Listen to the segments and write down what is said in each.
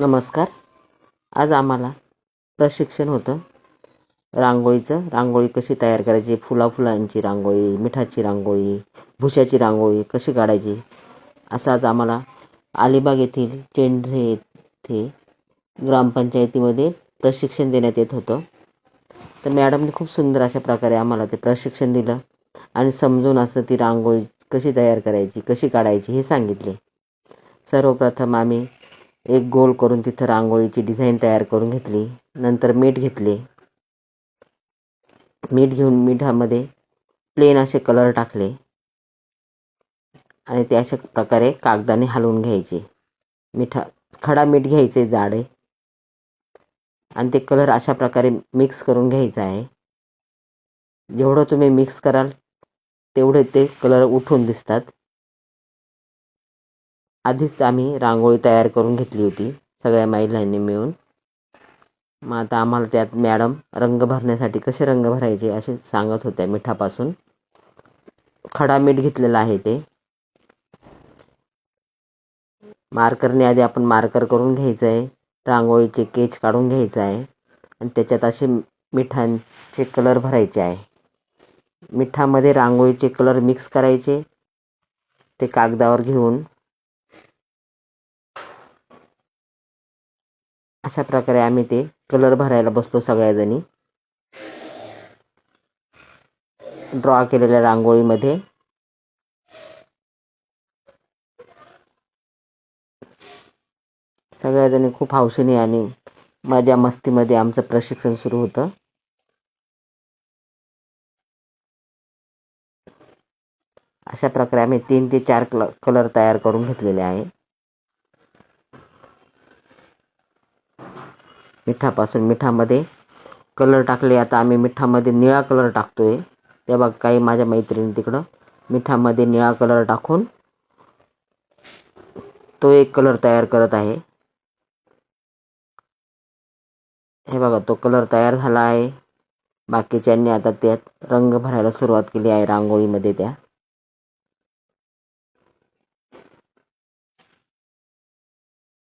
नमस्कार. आज आम्हाला प्रशिक्षण होतं. रांगोळीचं. रांगोळी कशी तयार करायची? फुला फुलांची रांगोळी मिठाची रांगोळी भुशाची रांगोळी कशी काढायची? असं आज आम्हाला अलिबाग येथील चेंढरे येथे ग्रामपंचायतीमध्ये प्रशिक्षण देण्यात येत होतं. तर मॅडमने खूप सुंदर अशा प्रकारे आम्हाला ते प्रशिक्षण दिलं आणि समजून असं ती रांगोळी कशी तयार करायची कशी काढायची हे सांगितले. सर्वप्रथम आम्ही एक गोल करून तिथं रांगोळीची डिझाईन तयार करून घेतली. नंतर मीठ घेतले. मीठ घेऊन मिठामध्ये प्लेन असे कलर टाकले. आणि ते अशा प्रकारे कागदाने हलवून घ्यायचे. मिठा खडा मीठ घ्यायचे जाडे. आणि ते कलर अशा प्रकारे मिक्स करून घ्यायचं आहे. जेवढं तुम्ही मिक्स कराल तेवढे ते कलर उठून दिसतात. आधीच आम्ही रांगोळी तयार करून घेतली होती सगळ्या महिलांनी मिळून. मग आता आम्हाला त्यात मॅडम रंग भरण्यासाठी कसे रंग भरायचे असे सांगत होत्या मिठापासून. खडा मीठ घेतलेला आहे ते. मार्करने आधी आपण मार्कर करून घ्यायचं आहे रांगोळीचे केच काढून घ्यायचं आहे आणि त्याच्यात असे मिठांचे कलर भरायचे आहे. मिठामध्ये रांगोळीचे कलर मिक्स करायचे ते कागदावर घेऊन अशा प्रकारे आम्ही ते कलर भरायला बसतो सगळ्याजणी. ड्रॉ केलेल्या रांगोळीमध्ये. सगळ्याजणी खूप हौशीने आणि मजा मस्तीमध्ये आमचं प्रशिक्षण सुरू होतं. अशा प्रकारे आम्ही तीन ते चार कलर तयार करून घेतलेले आहे. मिठापासून मिठामध्ये कलर टाकले. आता आम्ही मिठामध्ये निळा कलर टाकतो आहे तेव्हा काही माझ्या मैत्रिणी तिकडं मिठामध्ये निळा कलर टाकून तो एक कलर तयार करत आहे. हे बघा तो कलर तयार झाला आहे. बाकीच्यांनी आता त्यात रंग भरायला सुरुवात केली आहे रांगोळीमध्ये त्या.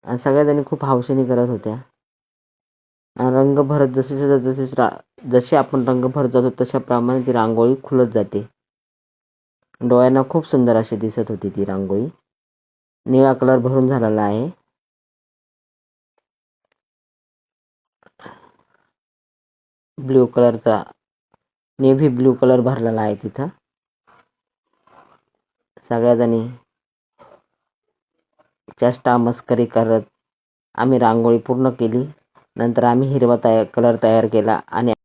आणि सगळ्याजणी खूप हौशीने करत होत्या. रंग भरत जसे जसे रा जसे आपण रंग भरत जातो तशाप्रमाणे ती रांगोळी खुलत जाते. डोळ्यांना खूप सुंदर अशी दिसत होती ती रांगोळी. निळा कलर भरून झालेला आहे. ब्ल्यू कलरचा नेव्ही ब्ल्यू कलर भरलेला आहे तिथं. सगळ्याजणी चेष्टा मस्करी करत आम्ही रांगोळी पूर्ण केली. नंतर आम्ही हिरवा तया कलर तयार केला आणि